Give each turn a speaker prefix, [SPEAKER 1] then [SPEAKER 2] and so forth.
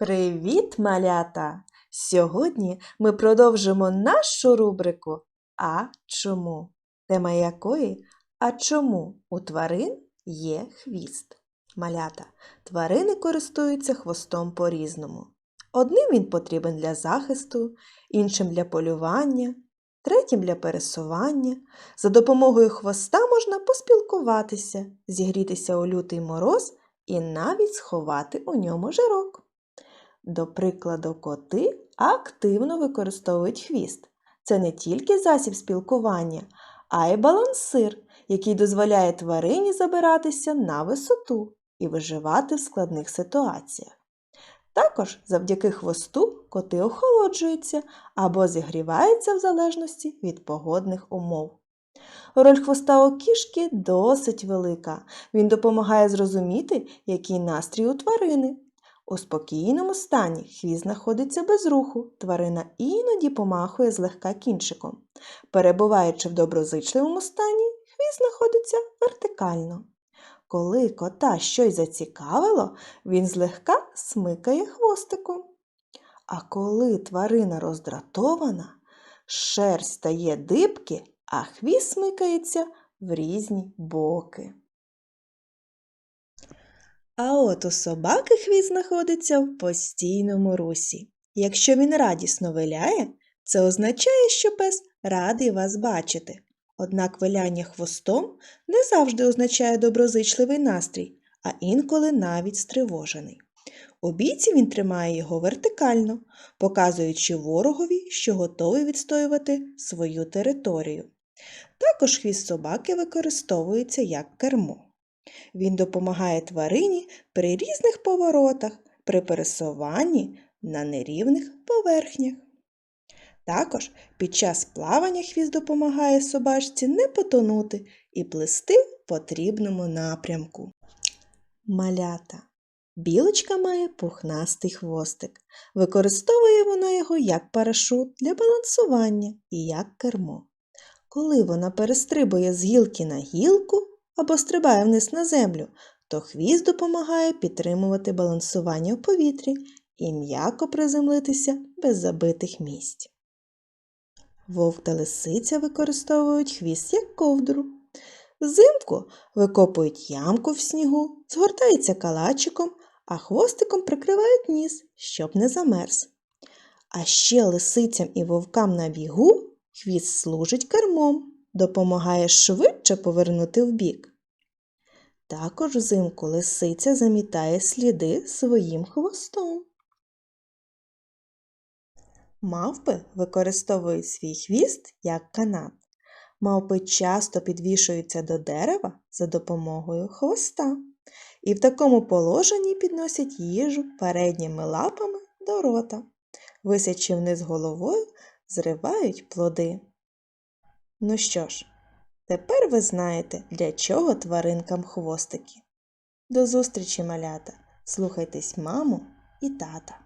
[SPEAKER 1] Привіт, малята! Сьогодні ми продовжимо нашу рубрику А чому? Тема якої А чому у тварин є хвіст? Малята, тварини користуються хвостом по-різному. Одним він потрібен для захисту, іншим для полювання, третім для пересування. За допомогою хвоста можна поспілкуватися, зігрітися у лютий мороз і навіть сховати у ньому жирок. До прикладу, коти активно використовують хвіст. Це не тільки засіб спілкування, а й балансир, який дозволяє тварині забиратися на висоту і виживати в складних ситуаціях. Також завдяки хвосту коти охолоджуються або зігріваються в залежності від погодних умов. Роль хвоста у кішки досить велика. Він допомагає зрозуміти, який настрій у тварини. У спокійному стані хвіст знаходиться без руху, тварина іноді помахує злегка кінчиком. Перебуваючи в доброзичливому стані, хвіст знаходиться вертикально. Коли кота щось зацікавило, він злегка смикає хвостиком. А коли тварина роздратована, шерсть стає дибки, а хвіст смикається в різні боки. А от у собаки хвіст знаходиться в постійному русі. Якщо він радісно виляє, це означає, що пес радий вас бачити. Однак виляння хвостом не завжди означає доброзичливий настрій, а інколи навіть стривожений. У бійці він тримає його вертикально, показуючи ворогові, що готовий відстоювати свою територію. Також хвіст собаки використовується як кермо. Він допомагає тварині при різних поворотах, при пересуванні на нерівних поверхнях. Також під час плавання хвіст допомагає собачці не потонути і плисти в потрібному напрямку. Малята. Білочка має пухнастий хвостик. Використовує вона його як парашут для балансування і як кермо. Коли вона перестрибує з гілки на гілку або стрибає вниз на землю, то хвіст допомагає підтримувати балансування в повітрі і м'яко приземлитися без забитих місць. Вовк та лисиця використовують хвіст як ковдру. Взимку викопують ямку в снігу, згортаються калачиком, а хвостиком прикривають ніс, щоб не замерз. А ще лисицям і вовкам на бігу хвіст служить кермом, допомагає швидше повернути вбік. Також взимку лисиця замітає сліди своїм хвостом. Мавпи використовують свій хвіст як канат. Мавпи часто підвішуються до дерева за допомогою хвоста і в такому положенні підносять їжу передніми лапами до рота. Висячи вниз головою, зривають плоди. Ну що ж, тепер ви знаєте, для чого тваринкам хвостики. До зустрічі, малята! Слухайтесь маму і тата.